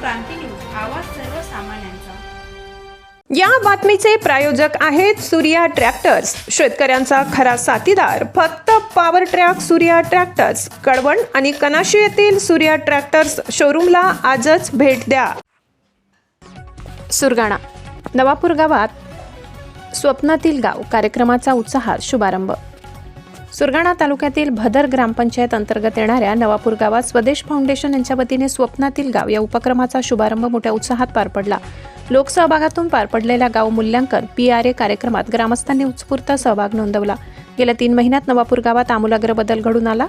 क्रांती news आवाज सर्वसामान्यांचा. या बातमीचे प्रायोजक आहेत सूर्या ट्रॅक्टर्स. शेतकऱ्यांचा खरा साथीदार फक्त power track Surya tractors. Kalwan आणि कनाशी येथील सूर्या ट्रॅक्टर्स शोरूमला आजच भेट द्या. सुरगाणा नवापूर गावात स्वप्नातील गाव कार्यक्रमाचा उत्साहात शुभारंभ. सुरगाणा तालुक्यातील भदर ग्रामपंचायत अंतर्गत येणाऱ्या नवापूर गावात स्वदेश फाउंडेशन यांच्या वतीने स्वप्नातील गाव या उपक्रमाचा शुभारंभ मोठ्या उत्साहात पार पडला. लोकसहभागातून पार पडलेल्या गाव मूल्यांकन पी आर ए कार्यक्रमात ग्रामस्थांनी उत्स्फूर्त सहभाग नोंदवला. गेल्या तीन महिन्यात नवापूर गावात आमूलाग्र बदल घडून आला.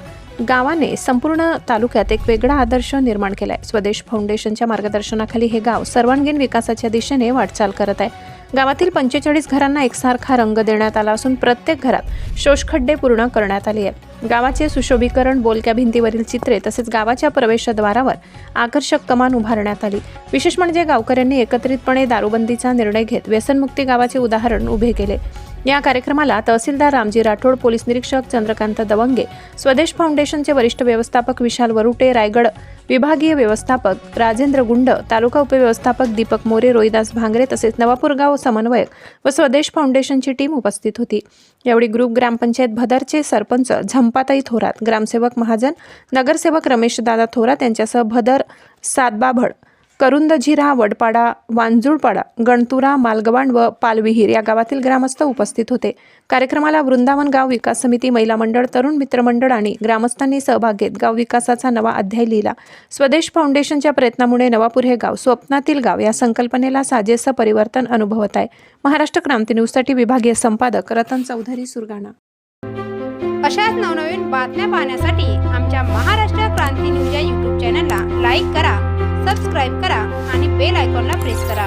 गावाने संपूर्ण तालुक्यात एक वेगळा आदर्श निर्माण केलाय. स्वदेश फाउंडेशनच्या मार्गदर्शनाखाली हे गाव सर्वांगीण विकासाच्या दिशेने वाटचाल करत आहे. गावातील पंचेचाळीस घरांना एकसारखा रंग देण्यात आला असून प्रत्येक घरात शोषखड्डे पूर्ण करण्यात आले आहेत. गावाचे सुशोभीकरण बोलक्या भिंतीवरील चित्रे तसेच गावाच्या प्रवेशद्वारावर आकर्षक कमान उभारण्यात आली. विशेष म्हणजे गावकऱ्यांनी एकत्रितपणे दारूबंदीचा निर्णय घेत व्यसनमुक्ती गावाचे उदाहरण उभे केले. या कार्यक्रमाला तहसीलदार रामजी राठोड पोलीस निरीक्षक चंद्रकांत दवंगे स्वदेश फाउंडेशनचे वरिष्ठ व्यवस्थापक विशाल वरुटे रायगड विभागीय व्यवस्थापक राजेंद्र गुंड तालुका उपव्यवस्थापक दीपक मोरे रोहिदास भांगरे तसेच नवापूर गाव समन्वयक व स्वदेश फाउंडेशनची टीम उपस्थित होती. यावेळी ग्रुप ग्रामपंचायत भदरचे सरपंच झंपाताई थोरात ग्रामसेवक महाजन नगरसेवक रमेशदादा थोरात यांच्यासह भदर सातबाभड करुंदझिरा वडपाडा वांजुळपाडा गणतुरा मालगवांड व पालविहीर या गावातील ग्रामस्थ उपस्थित होते. कार्यक्रमाला वृंदावन गाव विकास समिती महिला मंडळ तरुण मित्रमंडळ आणि ग्रामस्थांनी सहभाग घेत गाव विकासाचा नवा अध्याय लिहिला. स्वदेश फाउंडेशनच्या प्रयत्नामुळे नवापूर हे गाव स्वप्नातील गाव या संकल्पनेला साजेसं परिवर्तन अनुभवत आहे. महाराष्ट्र क्रांती न्यूजसाठी विभागीय संपादक रतन चौधरी सुरगाणा. अशाच नवनवीन बातम्या पाहण्यासाठी आमच्या महाराष्ट्र क्रांती न्यूज या यूट्यूब चॅनलला लाईक करा. सबस्क्राईब करा आणि बेल आयकॉनला प्रेस करा